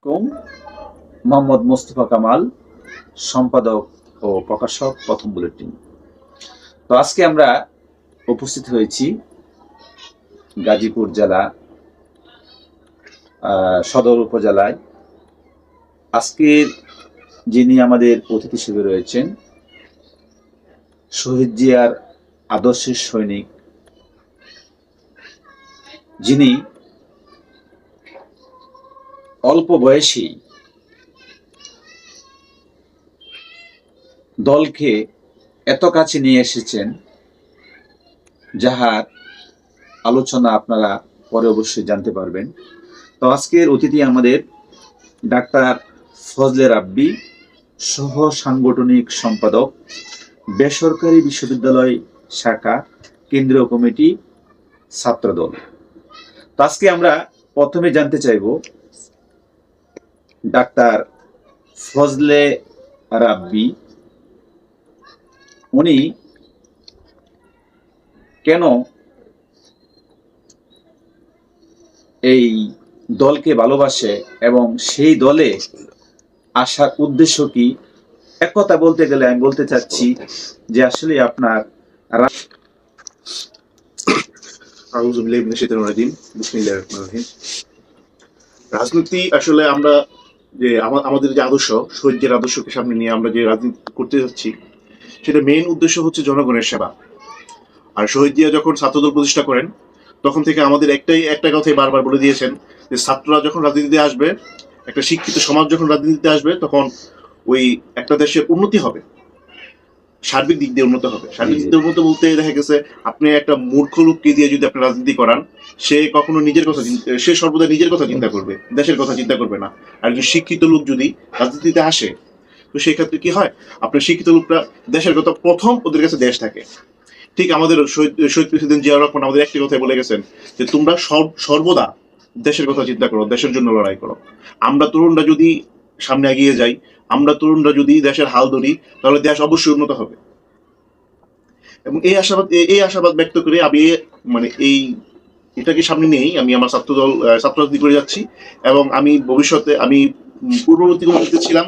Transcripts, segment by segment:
আলাইকুম। মোহাম্মদ মোস্তফা কামাল, সম্পাদক ও প্রকাশক, প্রথম বুলেটিন। তো আজকে আমরা উপস্থিত হয়েছি গাজীপুর জেলা সদর উপজেলায়। আজকের যিনি আমাদের অতিথি হিসেবে রয়েছেন, শহীদ জিয়ার আদর্শের সৈনিক, যিনি অল্প বয়সী দলকে এত কাছে নিয়ে এসেছেন, যাহার আলোচনা আপনারা পরে অবশ্যই জানতে পারবেন। তো আজকের অতিথি আমাদের ডাক্তার ফজলে রাব্বি, সহ সাংগঠনিক সম্পাদক, বেসরকারি বিশ্ববিদ্যালয় শাখা, কেন্দ্রীয় কমিটি, ছাত্রদল। তো আজকে আমরা প্রথমে জানতে চাইব ডাক্তার ফজলে রাব্বি, উনি কেন এই দলকে ভালোবাসে এবং সেই দলে আসার উদ্দেশ্য কি? এক কথা বলতে গেলে আমি বলতে চাচ্ছি যে আসলে আপনার রাজনীতি আসলে আমরা যে আমা- আমাদের যে আদর্শ সৈর্যের আদর্শকে সামনে নিয়ে আমরা যে রাজনীতি করতে যাচ্ছি, সেটা মেইন উদ্দেশ্য হচ্ছে জনগণের সেবা। আর শহীদ যখন ছাত্রদল প্রতিষ্ঠা করেন, তখন থেকে আমাদের একটাই একটা কথাই বারবার বলে দিয়েছেন যে ছাত্ররা যখন রাজনীতিতে আসবে, একটা শিক্ষিত সমাজ যখন রাজনীতিতে আসবে, তখন ওই একটা দেশের উন্নতি হবে। সার্বিক দিক দিয়ে উন্নত হবে। সার্বিক দিক দিয়ে উন্নত বলতে দেখা গেছে আপনি একটা মূর্খ লোককে দিয়ে যদি আপনি রাজনীতি করান সে কখনো নিজের কথা সে সর্বদা নিজের কথা চিন্তা করবে দেশের কথা চিন্তা করবে না। আর একজন শিক্ষিত লোক যদি রাজনীতিতে আসে তো সেই ক্ষেত্রে কি হয়? আপনার শিক্ষিত লোকরা দেশের কথা প্রথম ওদের কাছে দেশ থাকে। ঠিক আমাদের শহীদ প্রেসিডেন্ট জিয়া রহমান আমাদের একটি কথাই বলে গেছেন যে তোমরা সর- সর্বদা দেশের কথা চিন্তা করো দেশের জন্য লড়াই করো। আমরা তরুণরা যদি সামনে এগিয়ে যাই আমরা তরুণরা যদি দেশের হাল ধরি তাহলে দেশ অবশ্যই উন্নত হবে। এবং এই আশাবাদ এই আশাবাদ ব্যক্ত করে আমি মানে এই এটাকে সামনে নিয়েই আমি আমার ছাত্রদল আহ, ছাত্র রাজনীতি করে যাচ্ছি এবং আমি ভবিষ্যতে আমি পূর্ববর্তী কমিটিতে ছিলাম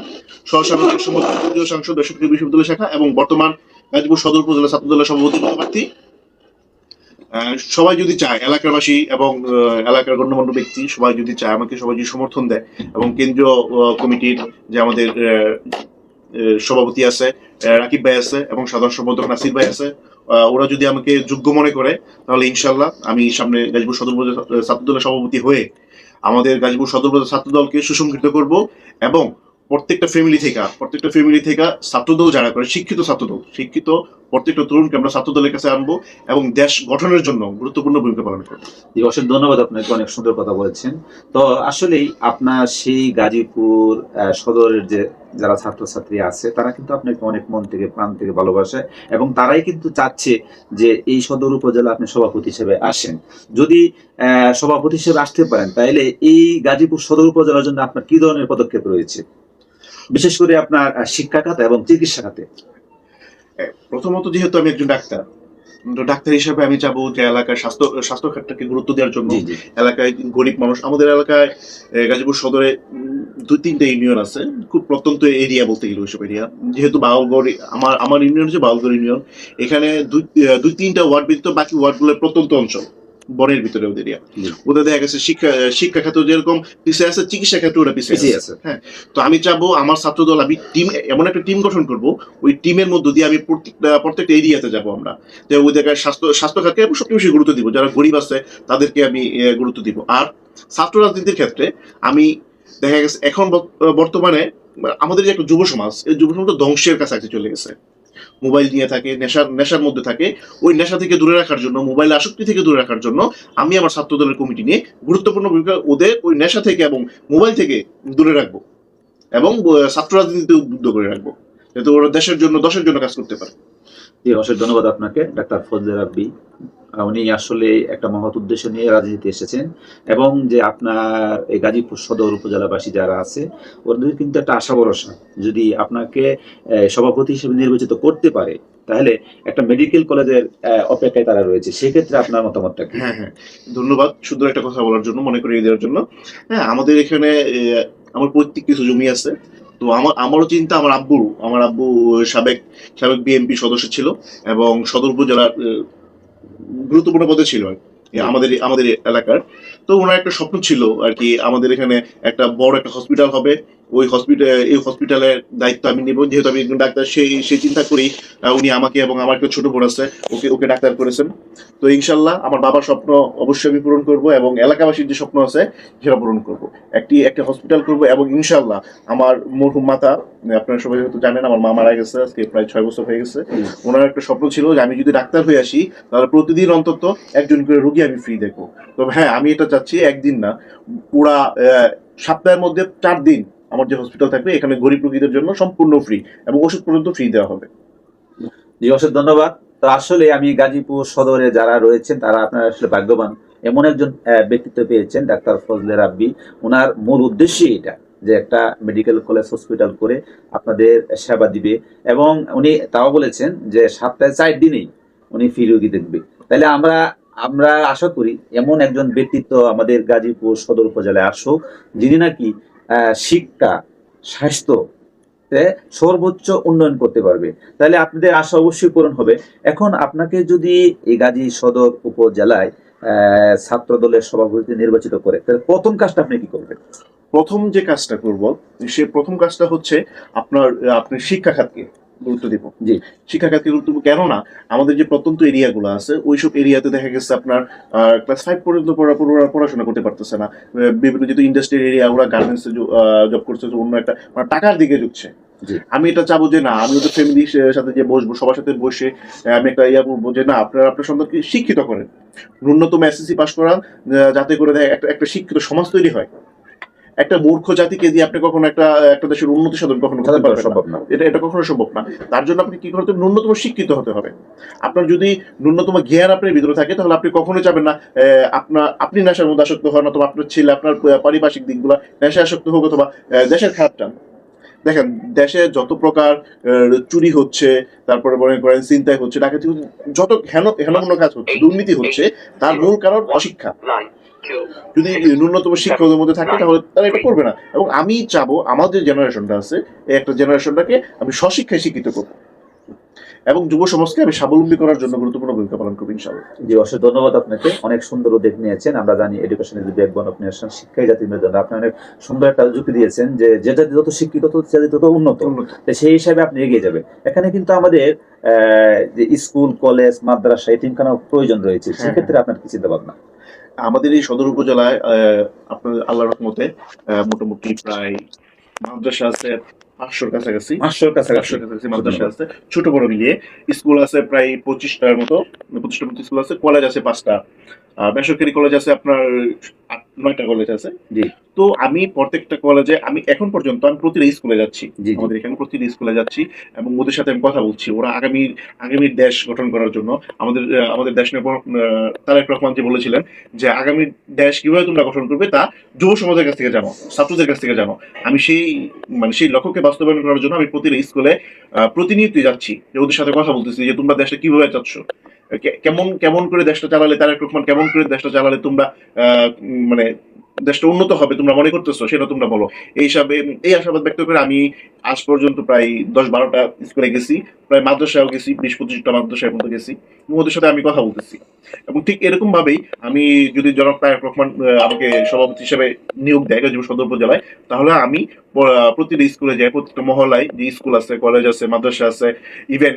কেন্দ্রীয় সাংসদ বেসরকারি বিশ্ববিদ্যালয় শাখা এবং বর্তমান গাজীপুর সদর উপজেলা ছাত্রদলের সভাপতি পদপ্রার্থী আহ, সবাই যদি চায় এলাকাবাসী এবং এলাকার গণ্যমান্য ব্যক্তি, সবাই যদি চায়, আমাকে সবাই যদি সমর্থন দেয় এবং কেন্দ্রীয় কমিটির যে আমাদের সভাপতি আছে রাকিব ভাই আছে এবং সাধারণ সম্পাদক নাসির ভাই আছে ওরা যদি আমাকে যোগ্য মনে করে, তাহলে ইনশাল্লাহ আমি সামনে গাজীপুর সদর ছাত্রদলের সভাপতি হয়ে আমাদের গাজীপুর সদর ছাত্রদলকে সুসংগঠিত করব এবং প্রত্যেকটা ফ্যামিলি থেকে, প্রত্যেকটা ফ্যামিলি থেকে ছাত্রদল যারা করে, শিক্ষিত ছাত্রদল, শিক্ষিত প্রত্যেকটা তরুণকে আমরা ছাত্রদলের কাছে আনব এবং দেশ গঠনের জন্য গুরুত্বপূর্ণ ভূমিকা পালন করব। অসংখ্য ধন্যবাদ আপনাকে, অনেক সুন্দর কথা বলেছেন। তো আসলেই আপনার সেই গাজীপুর সদরের যে যারা ছাত্রছাত্রী আছে, তারা কিন্তু আপনাকে অনেক মন থেকে, প্রাণ থেকে ভালোবাসে এবং তারাই কিন্তু চাচ্ছে যে এই সদর উপজেলা আপনি সভাপতি হিসেবে আসেন। যদি সভাপতি হিসেবে আসতে পারেন, তাহলে এই গাজীপুর সদর উপজেলার জন্য আপনার কি ধরনের পদক্ষেপ রয়েছে? বিশেষ করে আপনার শিক্ষা খাতে এবং চিকিৎসা খাতে। প্রথমত যেহেতু আমি একজন ডাক্তার তো ডাক্তার হিসেবে আমি যাব যে এলাকার স্বাস্থ্য স্বাস্থ্য খাতটাকে গুরুত্ব দেওয়ার জন্য। এলাকায় গরিব মানুষ আমাদের এলাকায় গাজীপুর সদরে দুই তিনটা ইউনিয়ন আছে। খুব প্রত্যন্ত এরিয়া বলতে গেলে ওইসব এরিয়া। যেহেতু বাউলগড় আমার আমার ইউনিয়ন হচ্ছে বাউলগড় ইউনিয়ন। এখানে দুই দুই তিনটা ওয়ার্ড বিদ্যুৎ বাকি ওয়ার্ডগুলো প্রত্যন্ত অঞ্চল। বনের ভিতরে ওদের ওদের দেখা গেছে শিক্ষা শিক্ষা খাতে যেরকম পিছিয়ে আছে চিকিৎসা ক্ষেত্রে ওরা পিছিয়ে আছে। আছে। তো আমি চাবো আমার ছাত্রদল আমি টিম এমন একটা টিম গঠন করব ওই টিমের মধ্য দিয়ে আমি প্রত্যেকটা প্রত্যেকটা এরিয়াতে যাব আমরা। যে ওই জায়গায় স্বাস্থ্য স্বাস্থ্য খাতকে আমি সবচেয়ে বেশি গুরুত্ব দিব। যারা গরিব আছে তাদেরকে আমি গুরুত্ব দিব। আর ছাত্র রাজনীতির ক্ষেত্রে আমি দেখা গেছে এখন বর্ত- বর্তমানে আমাদের যে একটা যুব সমাজ এই যুব সমাজ ধ্বংসের কাছাকাছি চলে গেছে। মোবাইল নিয়ে থাকে, নেশার নেশার মধ্যে থাকে, ওই নেশা থেকে দূরে রাখার জন্য মোবাইল আসক্তি থেকে দূরে রাখার জন্য আমি আমার ছাত্র দলের কমিটি নিয়ে গুরুত্বপূর্ণ ভূমিকা ওদের ওই নেশা থেকে এবং মোবাইল থেকে দূরে রাখব এবং ছাত্র রাজনীতিতে উদ্বুদ্ধ করে রাখব, যাতে ওরা দেশের জন্য, দশের জন্য কাজ করতে পারে। জি অসংখ্য ধন্যবাদ আপনাকে, ডাক্তার ফজলে রাব্বি। উনি আসলে একটা মহৎ উদ্দেশ্য নিয়ে রাজনীতিতে এসেছেন এবং যে আপনার এই গাজীপুর সদর উপজেলাবাসী যারা আছে, ওদের কিন্তু একটা আশা ভরসা। যদি আপনাকে সভাপতি হিসেবে নির্বাচিত করতে পারে, তাহলে একটা মেডিকেল কলেজের অপেক্ষায় তারা রয়েছে। সেক্ষেত্রে আপনার মতামতটা হ্যাঁ হ্যাঁ। ধন্যবাদ সুন্দর একটা কথা বলার জন্য, মনে করিয়ে দেওয়ার জন্য। হ্যাঁ আমাদের এখানে আমার পৈতৃক কিছু জমি আছে। তো আমার আমারও চিন্তা আমার আব্বু আমার আব্বু সাবেক সাবেক বিএনপি সদস্য ছিল এবং সদর উপজেলার গুরুত্বপূর্ণ পদে ছিল আর আমাদের আমাদের এলাকার। তো ওনার একটা স্বপ্ন ছিল আর কি আমাদের এখানে একটা বড় একটা হসপিটাল হবে ওই হসপিটাল এই হসপিটালের দায়িত্ব আমি নেব। যেহেতু আমি একজন ডাক্তার সেই সেই চিন্তা করি উনি আমাকে এবং আমার একটা ছোট বোন আছে ওকে ওকে ডাক্তার করেছেন। তো ইনশাল্লাহ আমার বাবার স্বপ্ন অবশ্যই আমি পূরণ করব এবং এলাকাবাসীর যে স্বপ্ন আছে, সেটা পূরণ করব। একটি, একটা হসপিটাল করব এবং ইনশাল্লাহ আমার মরহুম মাতা আপনারা সবাই হয়তো জানেন, আমার মা মারা গেছে, আজকে প্রায় ছয় বছর হয়ে গেছে। ওনার একটা স্বপ্ন ছিল যে আমি যদি ডাক্তার হয়ে আসি, তাহলে প্রতিদিন অন্তত একজন করে রোগী আমি ফ্রি দেখব। তবে হ্যাঁ আমি এটা চাচ্ছি একদিন না, পুরা সপ্তাহের মধ্যে চার দিন আমার যে হসপিটাল থাকবে, এখানে গরিব রোগীদের জন্য সম্পূর্ণ ফ্রি এবং ওষুধ পর্যন্ত ফ্রি দেওয়া হবে। জি, অশেষ ধন্যবাদ। তো আসলে আমি গাজীপুর সদরে যারা রয়েছেন, তারা আপনারা আসলে ভাগ্যবান। এমন একজন ব্যক্তিত্ব পেয়েছেন, ডাক্তার ফজলে রাব্বি। ওনার মূল উদ্দেশ্যই এটা, যে একটা মেডিকেল কলেজ হসপিটাল করে আপনাদের সেবা দিবে। এবং উনি তাও বলেছেন যে সপ্তাহে চার দিনেই উনি ফ্রি রোগী দেখবে। তাহলে আমরা আমরা আশা করি এমন একজন ব্যক্তিত্ব আমাদের গাজীপুর সদর উপজেলায় আসুক, যিনি নাকি শিক্ষা, স্বাস্থ্য সর্বোচ্চ উন্নয়ন করতে পারবে। তাহলে আপনাদের আশা অবশ্যই পূরণ হবে। এখন আপনাকে যদি এই গাজী সদর উপজেলায় ছাত্র দলের সভাপতি নির্বাচিত করে, তাহলে প্রথম কাজটা আপনি কি করবেন? প্রথম যে কাজটা করব, সে প্রথম কাজটা হচ্ছে আপনার, আপনি শিক্ষা খাতকে গুরুত্ব দিব। জি। শিক্ষা খাতকে গুরুত্ব দিব কেননা আমাদের যে প্রত্যন্ত এরিয়াগুলো আছে ওইসব এরিয়াতে দেখা গেছে আপনার ক্লাস ফাইভ পর্যন্ত পড়া- পড়া- পড়াশোনা করতে পারতেছে না। বিভিন্ন যেহেতু ইন্ডাস্ট্রিয়াল এরিয়া ওরা গার্মেন্টসে জব করছে অন্য একটা মানে টাকার দিকে ঝুঁকছে। আমি এটা চাবো যে না আমি ওদের ফ্যামিলির সাথে যে বসবো সবার সাথে বসে আমি একটা ইয়া বলব যে না আপনারা আপনার সন্তানকে শিক্ষিত করেন। ন্যূনতম এসএসসি পাস করান যাতে করে একটা একটা শিক্ষিত সমাজ তৈরি হয়। একটা মূর্খ জাতিকে দিয়ে আপনি কখনো একটা একটা দেশের উন্নতি সাধন কখনো করতে পারবেন সম্ভব না। এটা এটা কখনো সম্ভব না। তার জন্য আপনি কি করতে ন্যূনতম শিক্ষিত হতে হবে। আপনার যদি ন্যূনতম জ্ঞান আপনার ভিতরে থাকে তাহলে আপনি কখনোই যাবেন না আপনার আপনি নেশার মধ্যে আসক্ত হন অথবা আপনার ছেলে আপনার পারিপার্শ্বিক দিকগুলো নেশায় আসক্ত হোক অথবা দেশের খারাপ টান দেখেন দেশে যত প্রকার চুরি হচ্ছে তারপরে মনে করেন চিন্তায় হচ্ছে ডাকাতি হচ্ছে যত হেন হেনমূন্য কাজ হচ্ছে দুর্নীতি হচ্ছে তার মূল কারণ অশিক্ষা। যদি ন্যূনতম শিক্ষা ওদের মধ্যে থাকে তাহলে তারা এটা করবে না। এবং আমি চাবো আমাদের জেনারেশনটা আছে এই একটা জেনারেশনটাকে আমি স্বশিক্ষায় শিক্ষিত করব। এবং যুব সমাজকে আমি স্বাবলম্বী করার জন্য গুরুত্বপূর্ণ ভূমিকা পালন করব ইনশাআল্লাহ। জি অশেষ ধন্যবাদ আপনাকে। অনেক সুন্দর উদ্যোগ নিয়েছেন। আমরা জানি এডুকেশনের যে ব্যাকবন অফ নেশন শিক্ষাই জাতির মেরুদণ্ড। আপনি অনেক সুন্দর একটা যুক্তি দিয়েছেন যে যে জাতি যত শিক্ষিত তত জাতি তত উন্নত। সেই হিসাবে আপনি এগিয়ে যাবেন। এখানে কিন্তু আমাদের আহ, যে স্কুল কলেজ মাদ্রাসা এটিমখানা প্রয়োজন রয়েছে। হ্যাঁ, সেক্ষেত্রে আপনার কি চিন্তা ভাবনা আমাদের এই সদর উপজেলায় আপনার আল্লাহ আহ, মোটামুটি প্রায় মাদ্রাসা আছে পাঁচশোর কাছাকাছি। পাঁচশোর কাছাকাছি। কাছাকাছি মাদ্রাসা আছে। ছোট বড় মিলিয়ে স্কুল আছে প্রায় পঁচিশটার মতো পঁচিশটার মতো স্কুল আছে কলেজ আছে পাঁচটা। বেসরকারি কলেজ আছে আপনার আট নয়টা কলেজ আছে। জি। তো আমি প্রত্যেকটা কলেজে আমি এখন পর্যন্ত আমি প্রতিটা স্কুলে যাচ্ছি। আমাদের এখানে প্রতিটা স্কুলে যাচ্ছি এবং ওদের সাথে আমি কথা বলছি। ওরা আগামী আগামীর দেশ গঠন করার জন্য আমাদের আমাদের দেশ নিয়ে তারেক রহমান যে বলেছিলেন যে আগামী দেশ কীভাবে তোমরা গঠন করবে তা যুব সমাজের কাছ থেকে জানো ছাত্রদের কাছ থেকে জানো। আমি সেই মানে সেই লক্ষ্যকে বাস্তবায়ন করার জন্য আমি প্রতিটা স্কুলে আহ, প্রতিনিয়তই যাচ্ছি যে ওদের সাথে কথা বলতেছি যে তোমরা দেশটা কীভাবে চাচ্ছ। কেমন কেমন করে দেশটা চালালে তারেক রহমান কেমন করে দেশটা চালালে তোমরা মানে দেশটা উন্নত হবে তোমরা মনে করতেছো সেটা তোমরা বলো। এই হিসাবে এই আশাবাদ ব্যক্ত করে আমি আজ পর্যন্ত প্রায় দশ বারোটা স্কুলে গেছি প্রায় মাদ্রাসাও গেছি বিশ পঁচিশটা মাদ্রাসায় পর্যন্ত গেছি। ওদের সাথে আমি কথা বলতেছি। এবং ঠিক এরকম ভাবেই আমি যদি জনক তারেক রহমান আমাকে সভাপতি হিসেবে নিয়োগ দেয় গাজীপুর সদর উপজেলায় তাহলে আমি প্রতিটা স্কুলে যাই প্রত্যেকটা মহলায় যে স্কুল আছে কলেজ আছে মাদ্রাসা আছে ইভেন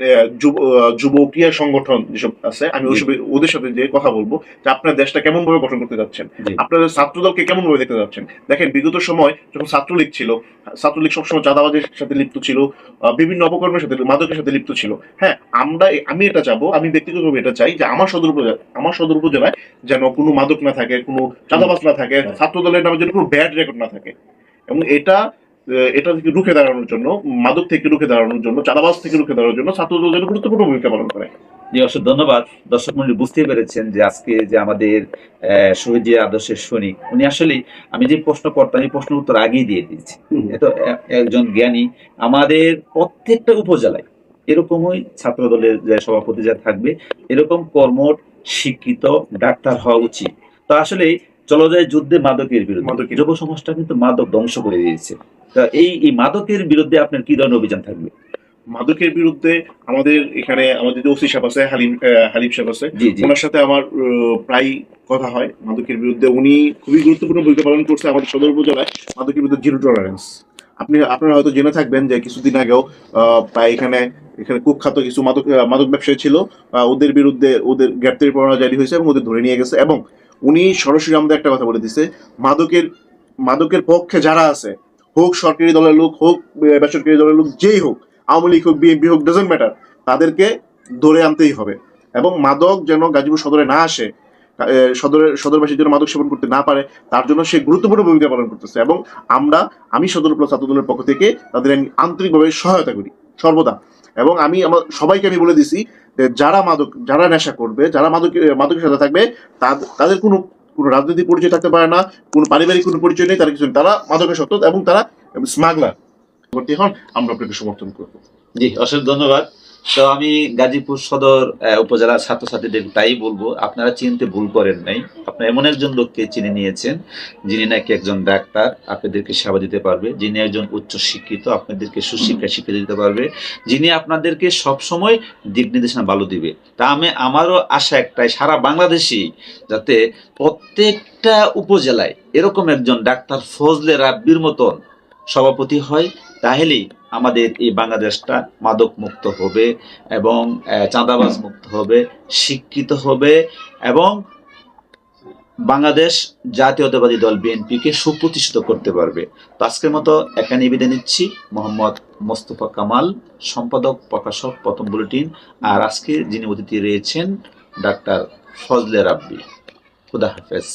যুব ক্রিয়া সংগঠন যেসব আছে আমি ওইসব ওদের সাথে যে কথা বলব যে আপনার দেশটা কেমন ভাবে গঠন করতে যাচ্ছেন। আপনাদের ছাত্রদলকে কেমন ভাবে দেখতে যাচ্ছেন? দেখেন বিগত সময় যখন ছাত্রলীগ ছিল ছাত্রলীগ সবসময় চাঁদাবাজের সাথে লিপ্ত ছিল বিভিন্ন অপকর্মের সাথে মাদকের সাথে লিপ্ত ছিল। হ্যাঁ আমরা আমি এটা চাবো আমি ব্যক্তিগতভাবে এটা চাই যে আমার সদর উপজেলা আমার সদর উপজেলায় যেন কোনো মাদক না থাকে কোনো চাঁদাবাজ না থাকে ছাত্র দলের নামে যেন কোনো ব্যাড রেকর্ড না থাকে। এবং এটা এটা থেকে রুখে দাঁড়ানোর জন্য মাদক থেকে রুখে দাঁড়ানোর জন্য চাঁদাবাজ থেকে রুখে দাঁড়ানোর জন্য ছাত্রদল যেন গুরুত্বপূর্ণ ভূমিকা পালন করে। জি অসংখ্য ধন্যবাদ। দর্শক মন্ডলী বুঝতে পেরেছেন যে আজকে যে আমাদের শহীদ জিয়া আদর্শের সৈনিক উনি আসলে আমি যে প্রশ্ন করতাম এই প্রশ্নের উত্তর আগেই দিয়ে দিয়েছি। এত একজন জ্ঞানী আমাদের প্রত্যেকটা উপজেলায় এরকমই ছাত্র দলের যে সভাপতি যা থাকবে এরকম কর্মঠ শিক্ষিত ডাক্তার হওয়া উচিত। তো আসলে চলো যায় যুদ্ধে মাদকের বিরুদ্ধে। যুব সমাজটা কিন্তু মাদক ধ্বংস করে দিয়েছে। তা এই এই মাদকের বিরুদ্ধে আপনার কি ধরনের অভিযান থাকবে? মাদকের বিরুদ্ধে আমাদের এখানে আমাদের যে ওসি সাহেব আছে হালিম হালিম সাহেব আছে ওনার সাথে আমার প্রায় কথা হয় মাদকের বিরুদ্ধে। উনি খুবই গুরুত্বপূর্ণ ভূমিকা পালন করছে আমাদের সদর উপজেলায় মাদকের বিরুদ্ধে জিরো টলারেন্স আপনি আপনারা হয়তো জেনে থাকবেন যে কিছুদিন আগেও আহ, প্রায় এখানে এখানে কুখ্যাত কিছু মাদক মাদক ব্যবসায়ী ছিল ওদের বিরুদ্ধে ওদের গ্রেপ্তারি পরোয়ানা জারি হয়েছে এবং ওদের ধরে নিয়ে গেছে এবং উনি সরাসরি আমাদের একটা কথা বলে দিছে, মাদকের মাদকের পক্ষে যারা আছে, হোক সরকারি দলের লোক, হোক বেসরকারি দলের লোক, যেই হোক, আওয়ামী লীগ হোক, বিএনপি হোক ডাজেন্ট ম্যাটার তাদেরকে ধরে আনতেই হবে। এবং মাদক যেন গাজীপুর সদরে না আসে সদরের, সদরবাসীর জন্য মাদক সেবন করতে না পারে, তার জন্য সে গুরুত্বপূর্ণ ভূমিকা পালন করতেছে। এবং আমরা, আমি সদর প্লাস ছাত্র দলের পক্ষ থেকে তাদের আমি আন্তরিকভাবে সহায়তা করি, সর্বদা। এবং আমি, আমার, সবাইকে আমি বলে দিছি যারা মাদক, যারা নেশা করবে, যারা মাদক মাদকের সাথে থাকবে, তাদ- তাদের কোনো কোনো রাজনৈতিক পরিচয় থাকতে পারে না, কোনো পারিবারিক কোনো পরিচয় নেই, তারা কিছু তারা মাদকের সত্য এবং তারা স্মাগলার। হন আমরা আপনাকে সমর্থন করব। জি, অশেষ ধন্যবাদ। তো আমি গাজীপুর সদর উপজেলার ছাত্রছাত্রীদের তাই বলব, আপনারা চিনতে ভুল করেন নাই। আপনারা এমন একজন লোককে চিনে নিয়েছেন, যিনি নাকি একজন ডাক্তার, আপনাদেরকে সেবা দিতে পারবে। যিনি একজন উচ্চ শিক্ষিত, আপনাদেরকে সুশিক্ষা, শিক্ষা দিতে পারবে। যিনি আপনাদেরকে সবসময় দিক নির্দেশনা ভালো দিবে। তা আমি, আমারও আশা একটাই, সারা বাংলাদেশি যাতে প্রত্যেকটা উপজেলায় এরকম একজন ডাক্তার ফজলে রাব্বির মতন সভাপতি হয় তাহলেই আমাদের এই বাংলাদেশটা মাদক মুক্ত হবে এবং চাঁদাবাজ মুক্ত হবে, শিক্ষিত হবে এবং বাংলাদেশ জাতীয়তাবাদী দল বিএনপিকে সুপ্রতিষ্ঠিত করতে পারবে। তো আজকের মতো এখানে বিদায় নিচ্ছি। মোহাম্মদ মোস্তফা কামাল, সম্পাদক, প্রকাশক, প্রথম বুলেটিন। আর আজকে যিনি অতিথি রয়েছেন, ডাক্তার ফজলে রাব্বি। খুদা হাফেজ।